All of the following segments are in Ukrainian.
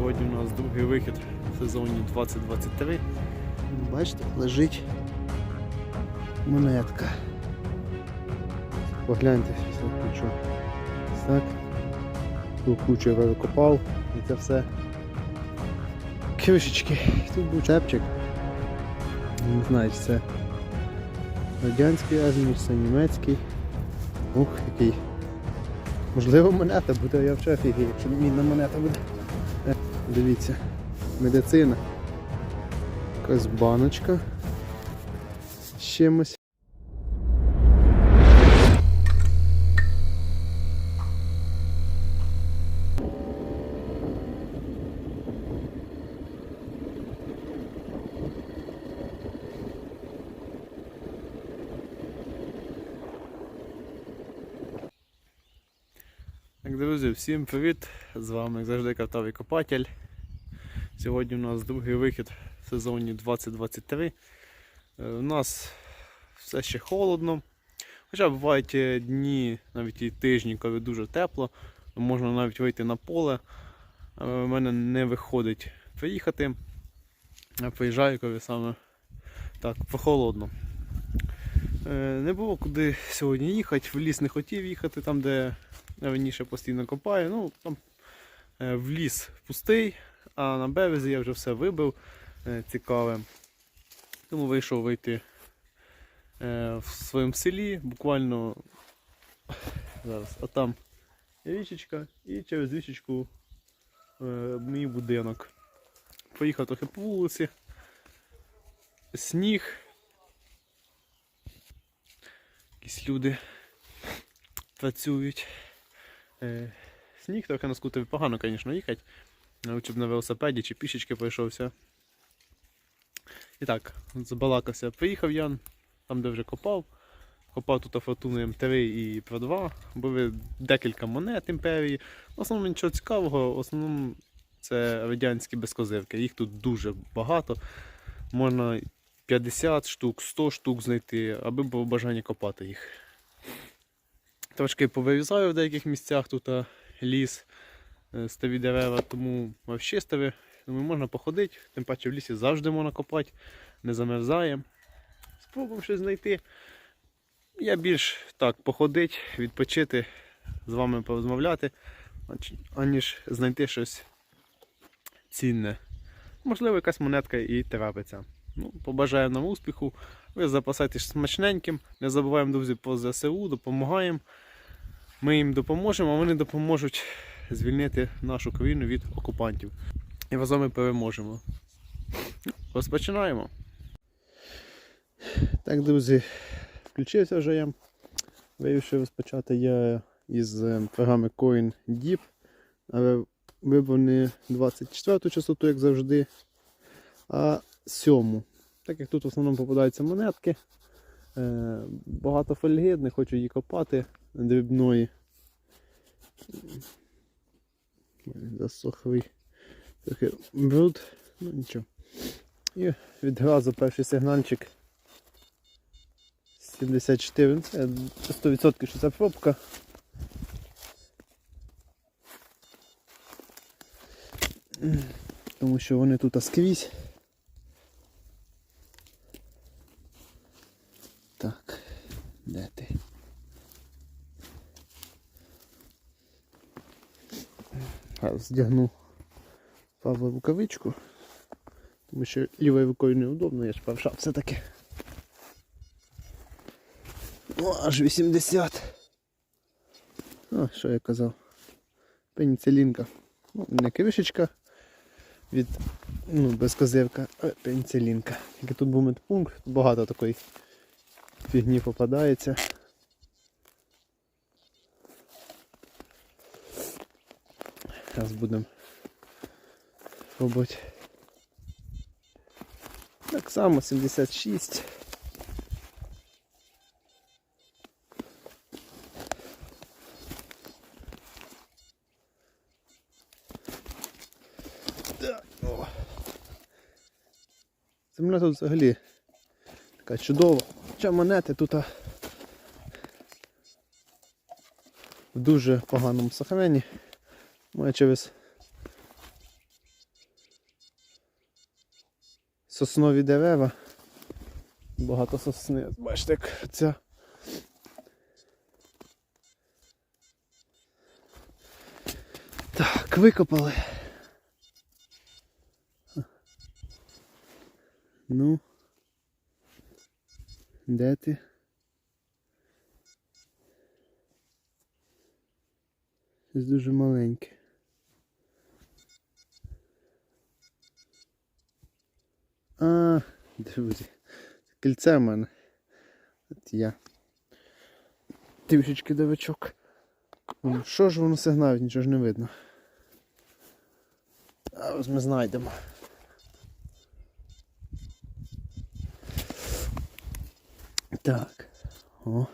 Сьогодні у нас другий вихід в сезоні 2023. Бачите, лежить монетка. Погляньте, кучу. Так. Ту кучу я викопав і це все. Кришечки. Тут був чепчик. Не знаю, чи це радянський азімут, це німецький. Ух, який. Можливо, монета буде, я в офігію, якщо мінна монета буде. Дивіться, медицина. Якась баночка з чимось. Друзі, всім привіт! З вами, як завжди, Картавий Копатель. Сьогодні у нас другий вихід в сезоні 2023. Е, У нас все ще холодно. Хоча бувають е, дні, навіть і тижні, коли дуже тепло, можна навіть вийти на поле. У мене не виходить приїхати. Я приїжджаю, коли саме так прохолодно. Е, Не було куди сьогодні їхати, в ліс не хотів їхати, там, де раніше постійно копаю. Ну, там е, в ліс пустий, а на березі я вже все вибив е, цікаве. Тому вийшов вийти е, в своєму селі, буквально зараз, а там річечка і через річечку мій будинок. Поїхав трохи по вулиці, сніг. Якісь люди працюють. Е, Сніг трохи на скутері погано, звісно, їхати. Лучше б на велосипеді чи пішечки пройшовся. І так, забалакався. Приїхав Ян, там де вже копав. Копав тут фортуни М3 і Про 2. Були декілька монет імперії. В основному нічого цікавого, в основному це радянські безкозирки. Їх тут дуже багато. Можна 50 штук, 100 штук знайти, аби було бажання копати їх. Трошки повирізаю в деяких місцях тут ліс, е, старі дерева, тому взагалі стави. Думаю, можна походити, тим паче в лісі завжди можна копати, не замерзає. Спробуємо щось знайти. Я більш так походити, відпочити, з вами порозмовляти, аніж знайти щось цінне. Можливо, якась монетка і трапиться. Ну, побажаю нам успіху. Ви запасайтесь смачненьким. Не забуваємо, друзі, про ЗСУ, допомагаємо. Ми їм допоможемо, а вони допоможуть звільнити нашу країну від окупантів. І разом ми переможемо. Розпочинаємо. Так, друзі, включився вже я. Вирішив розпочати я із е, програми Coin Deep. Але вибрав не 24 частоту, як завжди, а 7. Так як тут в основному попадаються монетки. Е, Багато фольги, не хочу її копати дрібної. Засохлий трохи бруд, ну нічого. І відразу перший сигнальчик 74. Ну, Це 100% що це пробка. Тому що вони тут скрізь. Так, де ти? Здягну Павла рукавичку. Тому що лівою рукою неудобно, я ж правша все-таки. О, аж 80. О, що я казав? Пеніцилінка. Ну, не кришечка від ну, без козирка, а пеніцилінка. Тільки тут був медпункт, тут багато такої фігні попадається. Зараз будемо пробувати. Так само 76. Так, о. Земля тут взагалі така чудова. Що монети тут в дуже поганому сохраненні. Ну, Має через соснові дерева. Багато сосни. Бачите, як ця. Так, викопали. Ну. Де ти? Щось дуже маленьке. А, друзі. Кільце в мене. От я. Трішечки довичок. Ну, Що ж воно сигналить, нічого ж не видно. А ось ми знайдемо. Так. О.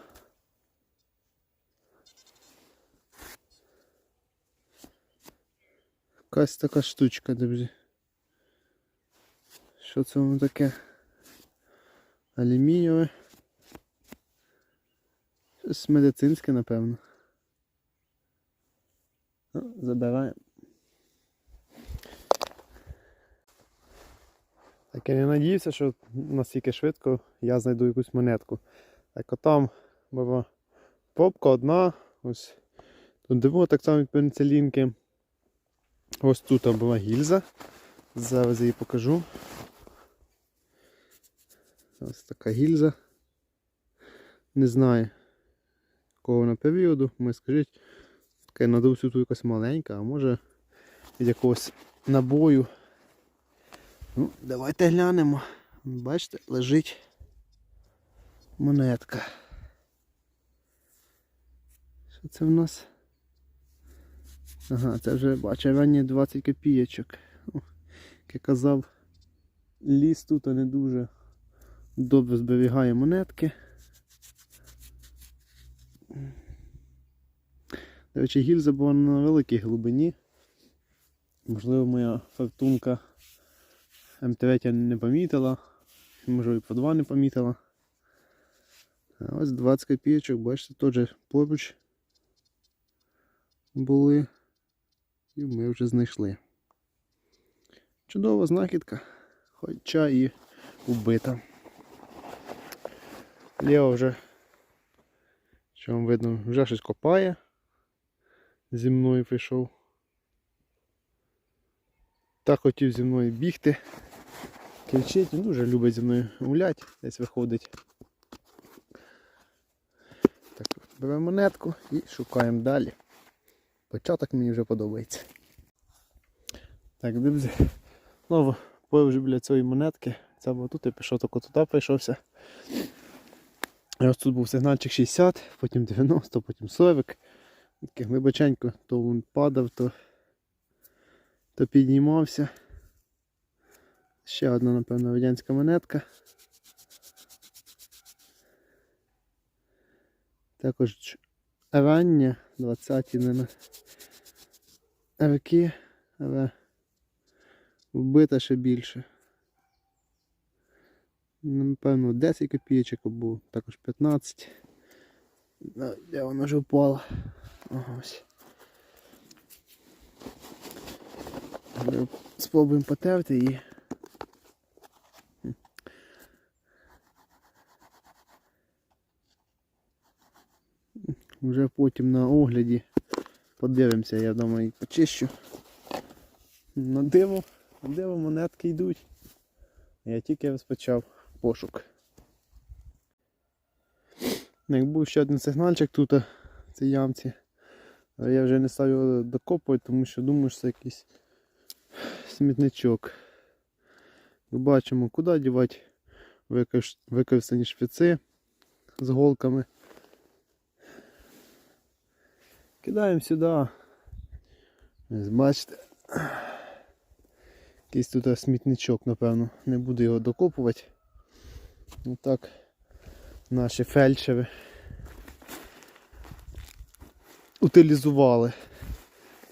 Якась така штучка, друзі. Що це воно таке? Алюмінієве. Щось медицинське, напевно. Забираємо. Так я не надіявся, що настільки швидко я знайду якусь монетку. Так от там була попка одна, ось тут диво так само від пеницилінки. Ось тут була гільза. Зараз її покажу. Ось така гільза. Не знаю, якого вона періоду. Ми скажіть, така на досвіду тут якась маленька, а може від якогось набою. Ну, давайте глянемо. Бачите, лежить монетка. Що це в нас? Ага, це вже бачу ранні 20 копійочок. Як я казав, ліс тут не дуже добре зберігає монетки. До речі, гільза була на великій глибині. Можливо, моя фортунка М3 не помітила, може і по 2 не помітила. А ось 20 копійочок, бачите, теж поруч були. І ми вже знайшли. Чудова знахідка, хоча і убита. Лео вже, що вам видно, вже щось копає. Зі мною прийшов. Так хотів зі мною бігти. Він дуже любить зі мною гуляти, десь виходить. Так, беремо монетку і шукаємо далі. Початок мені вже подобається. Так, друзі. Знову пою вже біля цієї монетки. Це було тут, я пішов тільки туди прийшовся. І ось тут був сигнальчик 60, потім 90, потім 40. Таке глибоченько, то він падав, то, то піднімався. Ще одна, напевно, радянська монетка. Також рання, 20-ті, не роки, але вбита ще більше. Напевно, 10 копійочок або також 15. Ну, Де вона вже впала? Ось. Спробуємо потерти її. Вже потім на огляді подивимося, я думаю, почищу. На диво, на диво монетки йдуть. Я тільки розпочав пошук. Як був ще один сигнальчик тут в цій ямці. Але я вже не став його докопувати, тому що думаю, що це якийсь смітничок. Ми бачимо, куди дівати використ- використані шпици з голками. Кидаємо сюди. Бачите. Якийсь тут смітничок, напевно. Не буду його докопувати. Отак наші фельдшери утилізували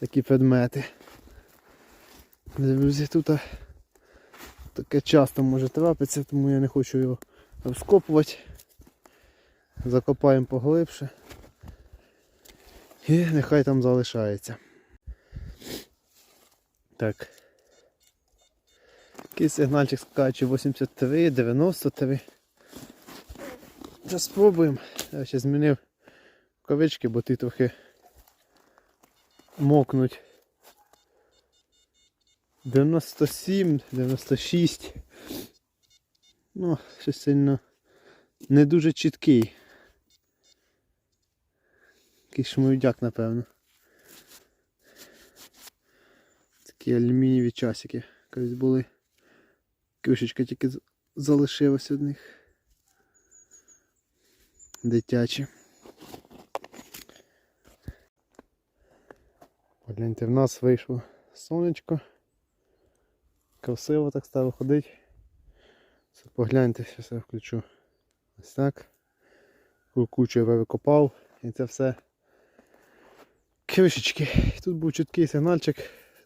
такі предмети. Друзі, тут таке часто може трапитися, тому я не хочу його розкопувати. Закопаємо поглибше. І нехай там залишається. Так. Такий сигнальчик скаче 83, 93. Зараз спробуємо. Я ще змінив рукавички, бо ті трохи мокнуть. 97, 96. Ну, щось сильно не дуже чіткий. Якийсь шмовдяк, напевно. Такі алюмінієві часики колись були. Кришечка тільки залишилась від них. Дитячі. Погляньте, в нас вийшло сонечко. Красиво так стало ходить. Це Погляньте, зараз я включу. Ось так. Кучу я викопав і це все кришечки. І Тут був чіткий сигнальчик.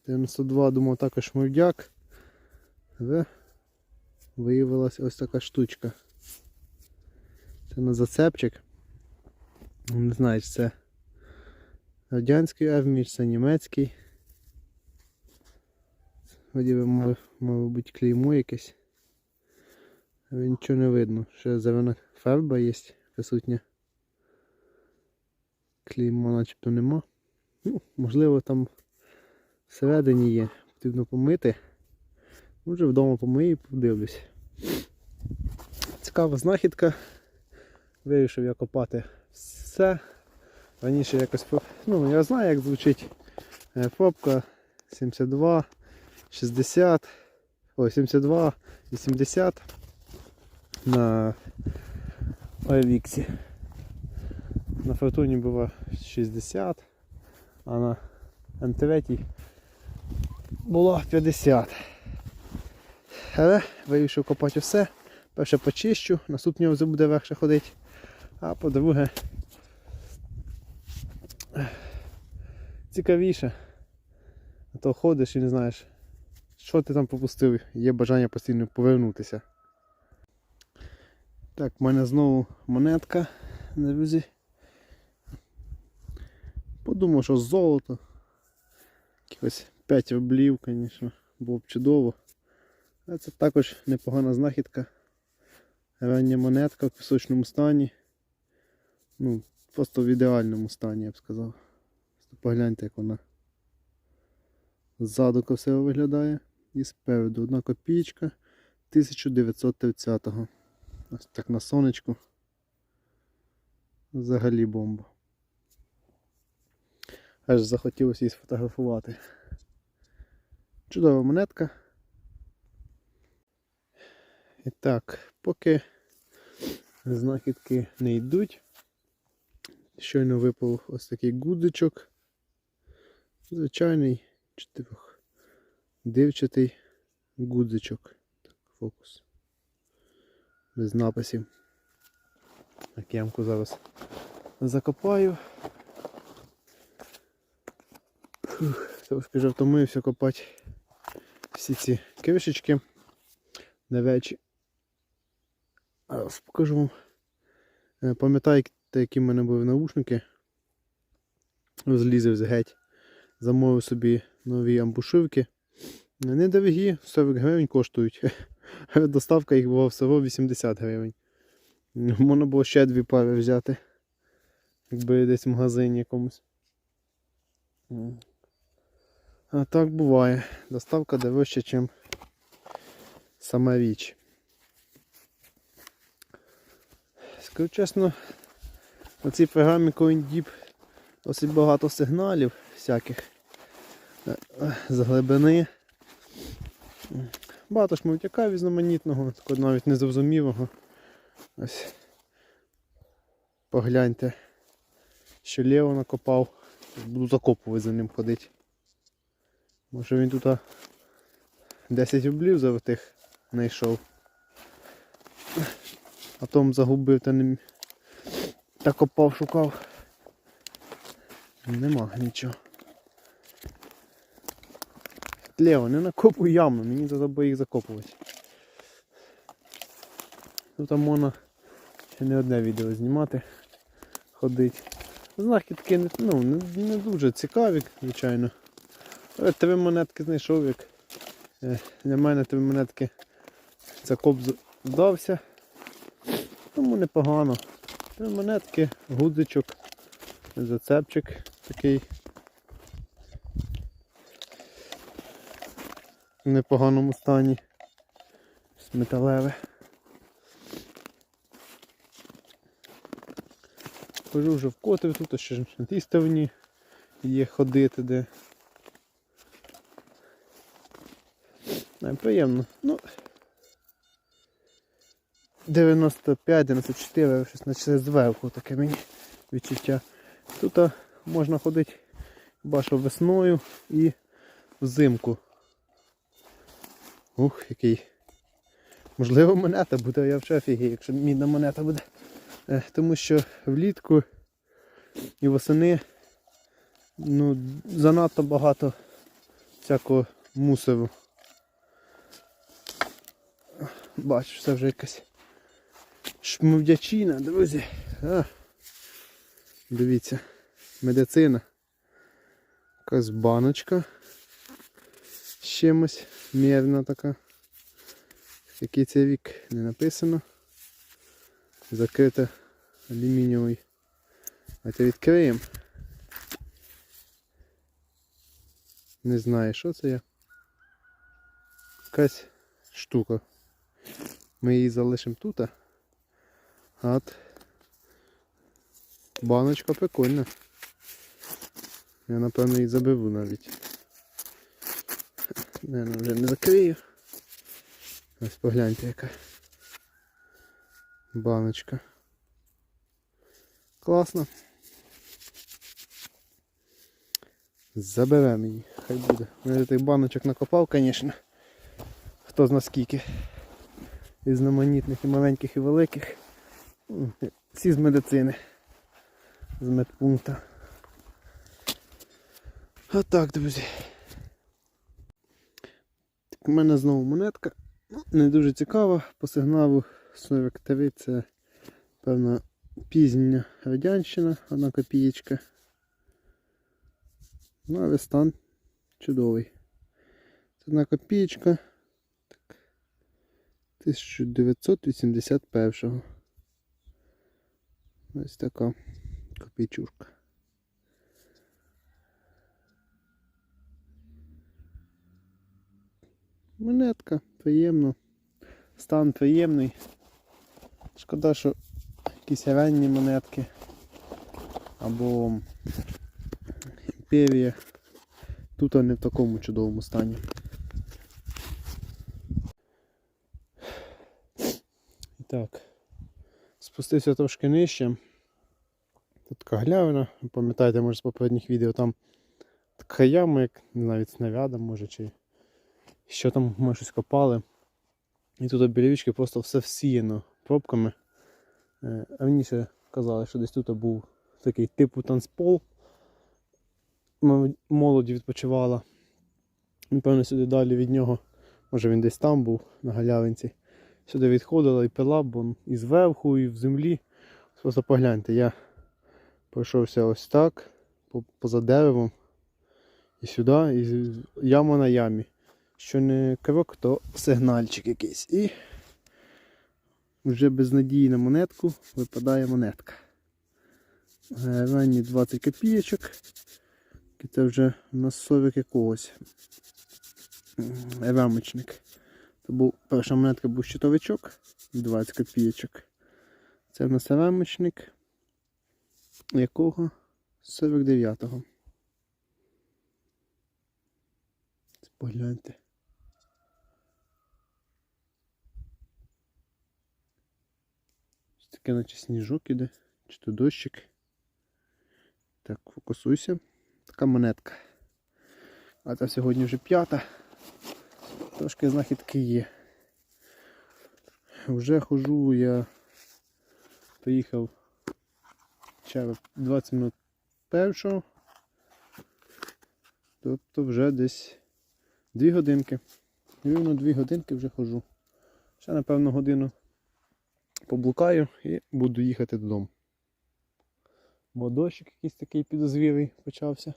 92 думав також мовдяк. Виявилася ось така штучка. Це на зацепчик. Не знаю, чи це радянський чи це німецький. Вроді би мав клеймо якесь. Але нічого не видно. Ще зелена фарба є присутня. Клеймо начебто нема. Ну, можливо там всередині є. Потрібно помити. Може вдома помию і подивлюсь. Цікава знахідка. Вирішив я копати все. Раніше якось ну, я знаю, як звучить е, пробка 72, 60, ой, 72, 80 на Овіксі. На фортуні було 60, а на МТВ було 50. Але вирішив копати все. Перше почищу, наступного вже буде легше ходити. А по-друге, цікавіше. А то ходиш і не знаєш, що ти там пропустив, є бажання постійно повернутися. Так, в мене знову монетка, друзі. Подумав, що золото. Якихось 5 рублів, звісно, було б чудово. А це також непогана знахідка. Рання монетка в пісочному стані. Ну, просто в ідеальному стані, я б сказав. Погляньте, як вона ззаду красиво виглядає. І спереду одна копійка 1930-го. Ось так на сонечку. Взагалі бомба. Аж захотілося її сфотографувати. Чудова монетка. І так, поки знахідки не йдуть. Щойно випав ось такий гудзичок. Звичайний чотирьох дивчатий гудзичок. Так, фокус. Без написів. Так, ямку зараз закопаю. Трошки вже втомився копати всі ці кришечки на вечі. Зараз покажу вам. Е, Пам'ятаєте, які в мене були наушники? Розлізив з геть. Замовив собі нові амбушивки. Недорогі, 40 гривень коштують. Доставка їх була всього 80 гривень. Можна було ще дві пари взяти. Якби десь в магазині якомусь. А так буває. Доставка дорожча, ніж сама річ. Скажу чесно, на цій програмі CoinDeep досить багато сигналів всяких е, е, з глибини. Багато шмовтяка різноманітного, такого навіть незрозумілого. Ось. Погляньте, що Лео накопав. Буду закопувати за ним ходити. Може він тут 10 рублів золотих знайшов. А том загубив та не та копав, шукав. Нема нічого. Лео, не накопуй яму, мені треба їх закопувати. Тут там можна ще не одне відео знімати, ходить. Знахідки ну, не, не дуже цікаві, звичайно. Але три монетки знайшов, як Е, Для мене три монетки це коп з- вдався. Тому непогано. Три монетки, гудзичок, зацепчик такий. В непоганому стані. Металеве. Хожу вже вкотре тут, а ще на тій стороні є ходити де. Не, приємно. Ну, 95-94, щось наче зверху таке мені відчуття. Тут можна ходити бачу весною і взимку. Ух, який. Можливо, монета буде, я вже офігію, якщо мідна монета буде. Е, Тому що влітку і восени ну, занадто багато всякого мусору. Бачиш, це вже якась шмовдячина, друзі. А. Дивіться, медицина. Якась баночка. З чимось мірна така. Який це вік не написано. Закрита алюмінієвий. А це відкриємо. Не знаю, що це я. Якась штука. Ми її залишимо тут. От. Баночка прикольна. Я напевно її заберу навіть. Не, ну вже не закрию. Ось погляньте яка. Баночка. Класно. Заберемо її, хай буде. Я тих баночок накопав, звісно. Хто зна скільки. І знаменитних, і маленьких, і великих. Всі з медицини. З медпункта. Отак, друзі. Так, у мене знову монетка. Ну, Не дуже цікава. По сигналу 43 це певна пізня радянщина, одна копієчка. Ну, але стан чудовий. Це одна копієчка. Так. 1981. Ось така копійчурка. Монетка, приємно. Стан приємний. Шкода, що якісь ранні монетки або імперія. Тут вони в такому чудовому стані. Так. Спустився трошки нижче. Тут така глявина, пам'ятаєте, може з попередніх відео там така яма, як від снаряда, може, чи що там ми щось копали. І тут біля річки просто все всіяно пробками. Е, Раніше казали, що десь тут був такий типу танцпол. Молоді відпочивала. Напевно, сюди далі від нього, може він десь там був, на галявинці. Сюди відходила і пила, бо і зверху, і в землі. Просто погляньте, я пройшовся ось так, поза деревом, і сюди, і яма на ямі. Що не крок, то сигнальчик якийсь. І вже без надії на монетку випадає монетка. Ранні 20 копійочок. Це вже нас совик якогось. Рамочник. Це був, перша монетка був щитовичок 20 копійочок. Це в нас рамочник. Якого? 49-го. Це Погляньте. Ось Таке наче сніжок іде, чи то дощик. Так, фокусуйся. Така монетка. А це сьогодні вже п'ята. Трошки знахідки є. Вже хожу, я приїхав ще 20 минут першого. Тобто вже десь 2 годинки. Рівно 2 годинки вже хожу. Ще напевно годину поблукаю і буду їхати додому. Бо дощик якийсь такий підозрілий почався.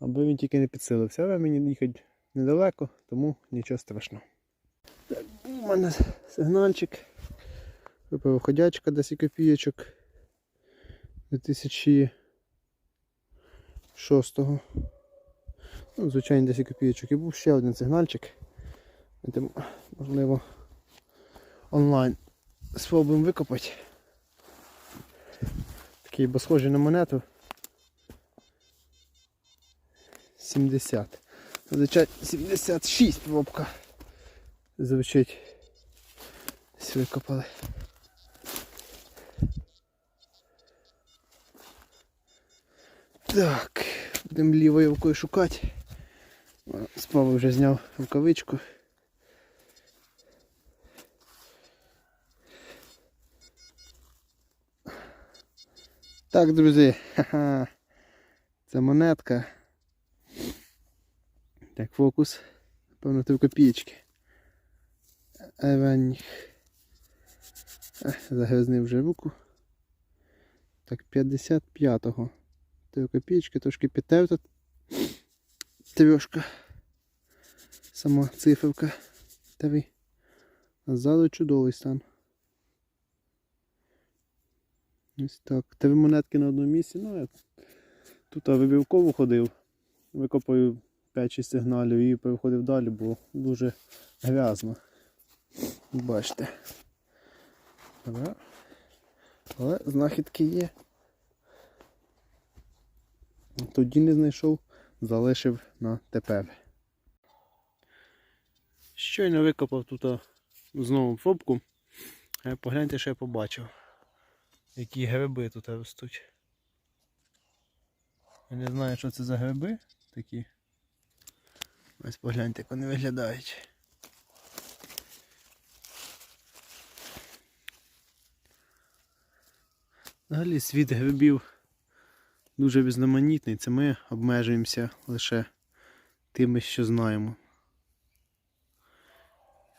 Аби він тільки не підсилився, але мені їхати недалеко, тому нічого страшного. Так, у мене сигнальчик. Випив ходячка 10 копійочок 2006 Ну, звичайно, 10 копійочок. І був ще один сигнальчик. Ми можливо, онлайн спробуємо викопати. Такий, бо схожий на монету. 70. Звичайно, 76 пробка. Звучить. Десь викопали. Так, будемо лівою рукою шукати. Справа вже зняв рукавичку. Так, друзі, ха-ха. Це монетка. Так, фокус. Певно, ти в копієчки. Евань. Загризнив вже руку. Так, 55-го. Три копійки, трошки підтерта. Трьошка. Сама циферка. Три. Ззаду чудовий стан. Ось так. Три монетки на одному місці. Ну, я тут вибірково ходив. Викопаю 5-6 сигналів і переходив далі, бо дуже грязно. Бачите. Але, знахідки є. Тоді не знайшов, залишив на тепер. Щойно викопав тут знову фобку. Е, Погляньте, що я побачив. Які гриби тут ростуть. Я не знаю, що це за гриби такі. Ось погляньте, як вони виглядають. Взагалі світ грибів дуже різноманітний. Це ми обмежуємося лише тими, що знаємо.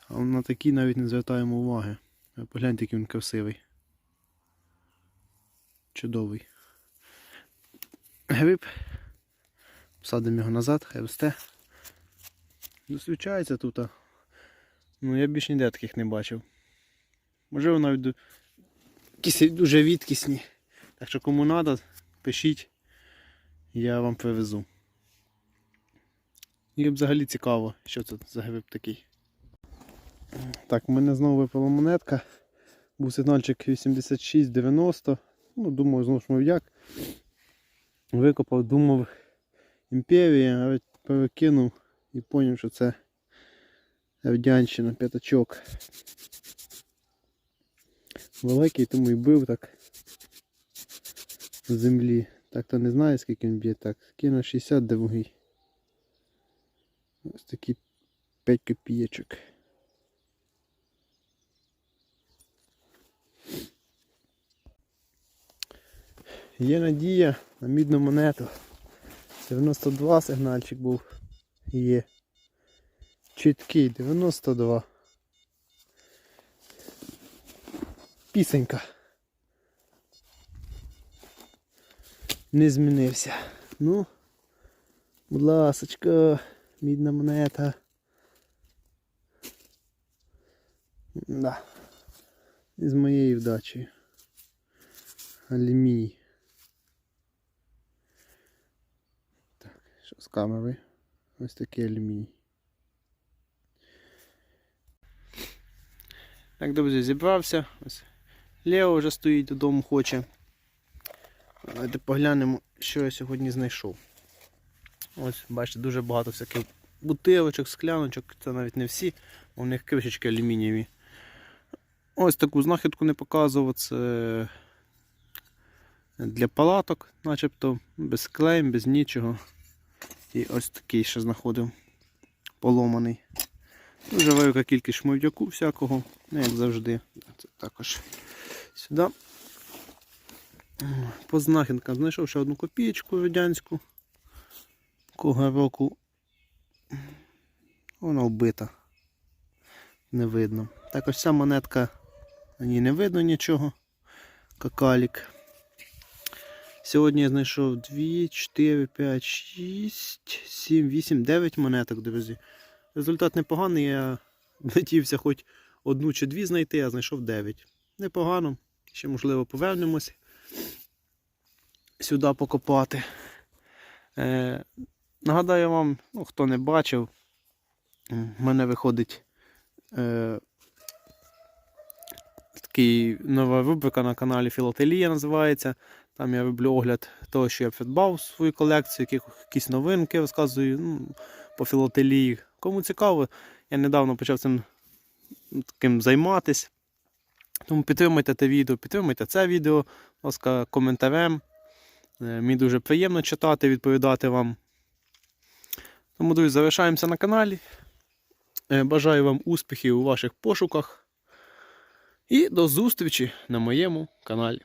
А на такі навіть не звертаємо уваги. Погляньте, який він красивий. Чудовий. Гриб. Посадимо його назад, хай росте. Зустрічається тут. Ну я більш ніде таких не бачив. Можливо навіть якісь дуже рідкісні. Так що кому треба, пишіть, я вам привезу. І взагалі цікаво, що це за гриб такий. Так, у мене знову випала монетка. Був сигнальчик 86-90. Ну, думаю, знову ж мов як. Викопав, думав імперія, а от перекинув і зрозумів, що це радянщина, п'ятачок. Великий, тому і бив так в землі. Так то не знаю, скільки він б'є. Так, кинув 62. Ось такі 5 копійочок. Є надія на мідну монету. 92 сигнальчик був. Є. Чіткий 92. Пісенька. Не змінився. Ну, будь ласочка, мідна монета. Да. Із моєю вдачею. Алюміній. Так, що з камери? Ось такий алюміній. Так, друзі, зібрався. Ось Лео вже стоїть додому хоче. Давайте поглянемо, що я сьогодні знайшов. Ось, бачите, дуже багато всяких бутилочок, скляночок, це навіть не всі, у них кришечки алюмінієві. Ось таку знахідку не показував. Це для палаток, начебто, без клейм, без нічого. І ось такий ще знаходив поломаний. Дуже велика кількість шмовдяку всякого, ну як завжди. Це також сюди. По знахідкам знайшов ще одну копієчку радянську. Кого року вона вбита. Не видно. Так ось ця монетка, на ній не видно нічого. Какалік. Сьогодні я знайшов 2, 4, 5, 6, 7, 8, 9 монеток, друзі. Результат непоганий, я надіявся хоч одну чи дві знайти, а знайшов 9. Непогано. Ще, можливо, повернемось сюди покопати. Е, нагадаю вам, ну, хто не бачив, в мене виходить е, такий нова рубрика на каналі Філателія називається. Там я роблю огляд того, що я придбав свою колекцію, якісь новинки розказую ну, по філателії. Кому цікаво, я недавно почав цим таким займатися. Тому підтримуйте те відео, підтримуйте це відео, будь ласка, коментарем. Е, Мені дуже приємно читати, відповідати вам. Тому, друзі, залишаємося на каналі. Е, Бажаю вам успіхів у ваших пошуках. І до зустрічі на моєму каналі.